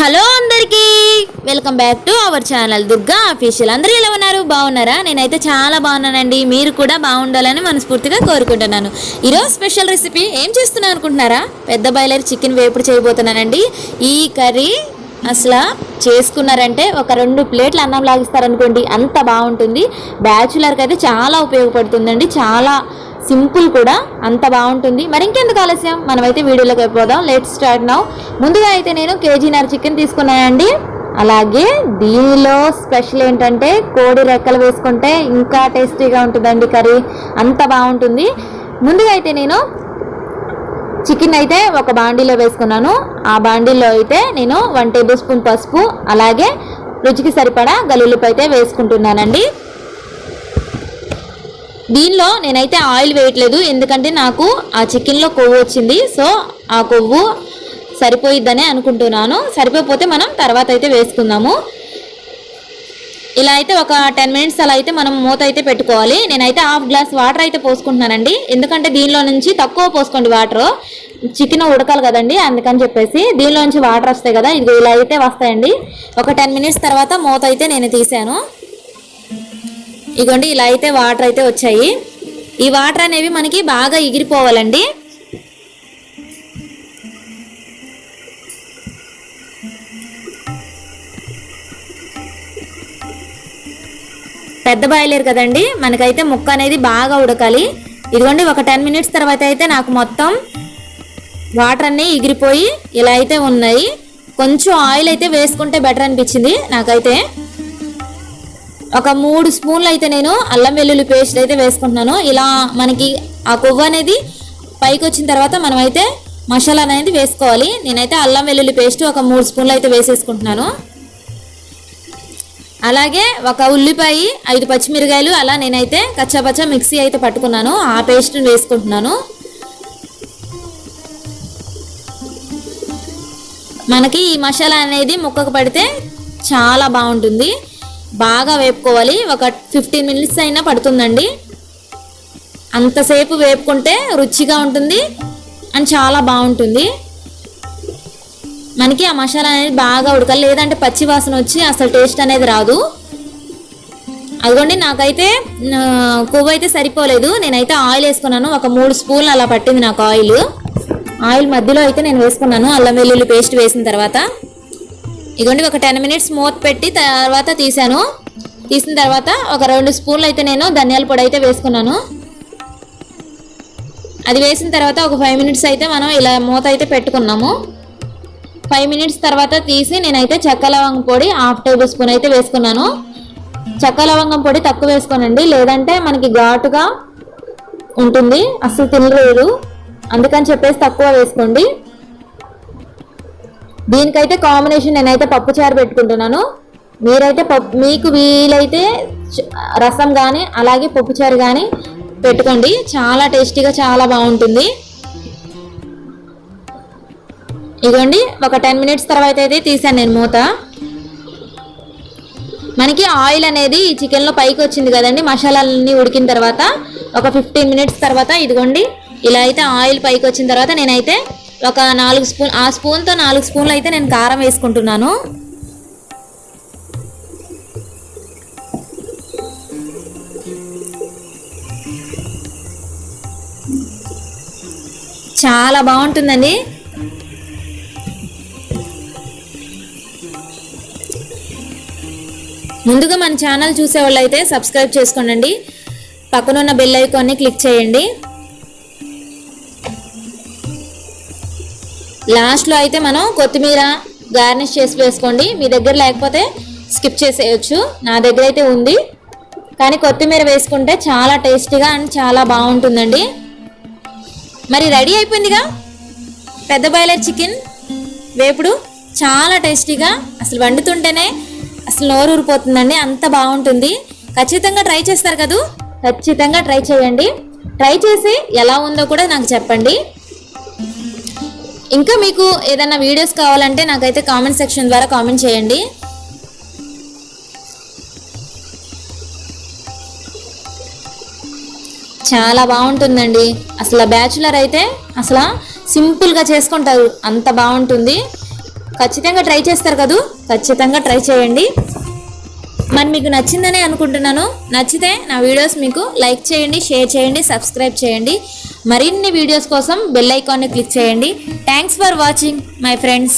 Hello అందరికీ welcome back to our channel Durga official. అందరూ ఎలా ఉన్నారు? బాగున్నారా? నేనైతే చాలా బాగున్నానండి. మీరు కూడా బాగుండాలని మనస్ఫూర్తిగా కోరుకుంటున్నాను. ఈరోజు స్పెషల్ రెసిపీ ఏం చేస్తున్నాను అనుకుంటున్నారా? పెద్ద బాయిలర్ చికెన్ వేపుడు చేయబోతున్నానండి. ఈ కర్రీ అసలు చేసుకున్నారంటే ఒక రెండు ప్లేట్లు అన్నం లాగిస్తారనుకోండి అంత బాగుంటుంది. బ్యాచులర్కి అయితే చాలా ఉపయోగపడుతుందండి. చాలా సింపుల్ కూడా అంత బాగుంటుంది. మరి ఇంకెందుకు ఆలస్యం? మనమైతే వీడియోలోకి అయిపోదాం లెట్ స్టార్ట్ నౌ ముందుగా అయితే నేను కేజీన్నర చికెన్ తీసుకున్నానండి. అలాగే దీనిలో స్పెషల్ ఏంటంటే కోడి రెక్కలు వేసుకుంటే ఇంకా టేస్టీగా ఉంటుందండి కర్రీ. అంత బాగుంటుంది. ముందుగా అయితే నేను చికెన్ అయితే ఒక బాండీలో వేసుకున్నాను. ఆ బాండీలో అయితే నేను వన్ టేబుల్ స్పూన్ పసుపు అలాగే రుచికి సరిపడా గల్లుల్లిపై అయితే వేసుకుంటున్నానండి. దీనిలో నేనైతే ఆయిల్ వేయట్లేదు ఎందుకంటే నాకు ఆ చికెన్లో కొవ్వు వచ్చింది. సో ఆ కొవ్వు సరిపోయిద్దనే అనుకుంటున్నాను. సరిపోతే మనం తర్వాత అయితే వేసుకుందాము. ఇలా అయితే ఒక టెన్ మినిట్స్ అలా అయితే మనం మూత అయితే పెట్టుకోవాలి. నేనైతే హాఫ్ గ్లాస్ వాటర్ అయితే పోసుకుంటున్నానండి. ఎందుకంటే దీనిలో నుంచి తక్కువ పోసుకోండి వాటర్. చికెన్ ఉడకాలి కదండి అందుకని చెప్పేసి దీనిలో నుంచి వాటర్ వస్తాయి కదా ఇది ఇలా అయితే వస్తాయండి. ఒక టెన్ మినిట్స్ తర్వాత మూత అయితే నేను తీసాను. ఇగోండి ఇలా అయితే వాటర్ అయితే వచ్చాయి. ఈ వాటర్ అనేవి మనకి బాగా ఎగిరిపోవాలండి. పెద్ద బాయిలేరు కదండి మనకైతే ముక్క అనేది బాగా ఉడకాలి. ఇదిగోండి ఒక టెన్ మినిట్స్ తర్వాత అయితే నాకు మొత్తం వాటర్ అన్నీ ఎగిరిపోయి ఇలా అయితే ఉన్నాయి. కొంచెం ఆయిల్ అయితే వేసుకుంటే బెటర్ అనిపించింది నాకైతే. ఒక మూడు స్పూన్లు అయితే నేను అల్లం వెల్లుల్లి పేస్ట్ అయితే వేసుకుంటున్నాను. ఇలా మనకి ఆ కొవ్వు అనేది పైకి వచ్చిన తర్వాత మనం అయితే మసాలా అనేది వేసుకోవాలి. నేనైతే అల్లం వెల్లుల్లి పేస్ట్ ఒక మూడు స్పూన్లు అయితే వేసేసుకుంటున్నాను. అలాగే ఒక ఉల్లిపాయ ఐదు పచ్చిమిరకాయలు అలా నేనైతే కచ్చాపచ్చా మిక్సీ అయితే పట్టుకున్నాను. ఆ పేస్ట్ని వేసుకుంటున్నాను. మనకి ఈ మసాలా అనేది ముక్కకు పడితే చాలా బాగుంటుంది. బాగా వేపుకోవాలి. ఒక ఫిఫ్టీన్ మినిట్స్ అయినా పడుతుందండి. అంతసేపు వేపుకుంటే రుచిగా ఉంటుంది అండ్ చాలా బాగుంటుంది. మనకి ఆ మసాలా అనేది బాగా ఉడకాలి. లేదంటే పచ్చి వాసన వచ్చి అసలు టేస్ట్ అనేది రాదు. అదిగోండి నాకైతే కొవ్వు అయితే సరిపోలేదు. నేనైతే ఆయిల్ వేసుకున్నాను. ఒక మూడు స్పూన్లు అలా పట్టింది నాకు ఆయిల్. ఆయిల్ మధ్యలో అయితే నేను వేసుకున్నాను. అల్లం వెల్లుల్లి పేస్ట్ వేసిన తర్వాత. ఇగోండి ఒక టెన్ మినిట్స్ మూత పెట్టి తర్వాత తీసాను. తీసిన తర్వాత ఒక రెండు స్పూన్లు అయితే నేను ధనియాల పొడి అయితే వేసుకున్నాను. అది వేసిన తర్వాత ఒక ఫైవ్ మినిట్స్ అయితే మనం ఇలా మూత అయితే పెట్టుకున్నాము. ఫైవ్ మినిట్స్ తర్వాత తీసి నేనైతే చెక్క లవంగం పొడి హాఫ్ టేబుల్ స్పూన్ అయితే వేసుకున్నాను. చెక్క లవంగం పొడి తక్కువ వేసుకోనండి లేదంటే మనకి ఘాటుగా ఉంటుంది. అస్సలు తినలేదు. అందుకని చెప్పేసి తక్కువ వేసుకోండి. దీనికైతే కాంబినేషన్ నేనైతే పప్పు చారు పెట్టుకుంటున్నాను. మీరైతే పప్పు మీకు వీలైతే రసం కానీ అలాగే పప్పు చారు కానీ పెట్టుకోండి. చాలా టేస్టీగా చాలా బాగుంటుంది. ఇదిగోండి ఒక టెన్ మినిట్స్ తర్వాత అయితే తీసాను నేను మూత. మనకి ఆయిల్ అనేది ఈ చికెన్లో పైకి వచ్చింది కదండి మసాలాలన్నీ ఉడికిన తర్వాత ఒక ఫిఫ్టీన్ మినిట్స్ తర్వాత ఇదిగోండి ఇలా అయితే ఆయిల్ పైకి వచ్చిన తర్వాత నేనైతే ఒక నాలుగు స్పూన్ ఆ స్పూన్తో నాలుగు స్పూన్లు అయితే నేను కారం వేసుకుంటున్నాను. చాలా బాగుంటుందండి. ముందుగా మన ఛానల్ చూసేవాళ్ళు అయితే సబ్స్క్రైబ్ చేసుకోండి పక్కనున్న బెల్ ఐకాన్ని క్లిక్ చేయండి. లాస్ట్లో అయితే మనం కొత్తిమీర గార్నిష్ చేసి వేసుకోండి. మీ దగ్గర లేకపోతే స్కిప్ చేసేయచ్చు. నా దగ్గర అయితే ఉంది. కానీ కొత్తిమీర వేసుకుంటే చాలా టేస్టీగా అండ్ చాలా బాగుంటుందండి. మరి రెడీ అయిపోయిందిగా? పెద్ద బాయిలర్ చికెన్ వేపుడు చాలా టేస్టీగా అసలు వండుతుంటేనే అసలు నోరు ఊరిపోతుందండి అంత బాగుంటుంది. ఖచ్చితంగా ట్రై చేస్తారు కదూ? ఖచ్చితంగా ట్రై చేయండి. ట్రై చేసి ఎలా ఉందో కూడా నాకు చెప్పండి. ఇంకా మీకు ఏదైనా వీడియోస్ కావాలంటే నాకైతే కామెంట్ సెక్షన్ ద్వారా కామెంట్ చేయండి. చాలా బాగుంటుందండి. అసలు బ్యాచులర్ అయితే అసలు సింపుల్గా చేసుకుంటారు. అంత బాగుంటుంది. ఖచ్చితంగా ట్రై చేస్తారు కదూ? ఖచ్చితంగా ట్రై చేయండి. మరి మీకు నచ్చిందనే అనుకుంటున్నాను. నచ్చితే నా వీడియోస్ మీకు లైక్ చేయండి షేర్ చేయండి సబ్స్క్రైబ్ చేయండి. మరిన్ని వీడియోస్ కోసం బెల్ ఐకాన్ని క్లిక్ చేయండి. Thanks for watching my friends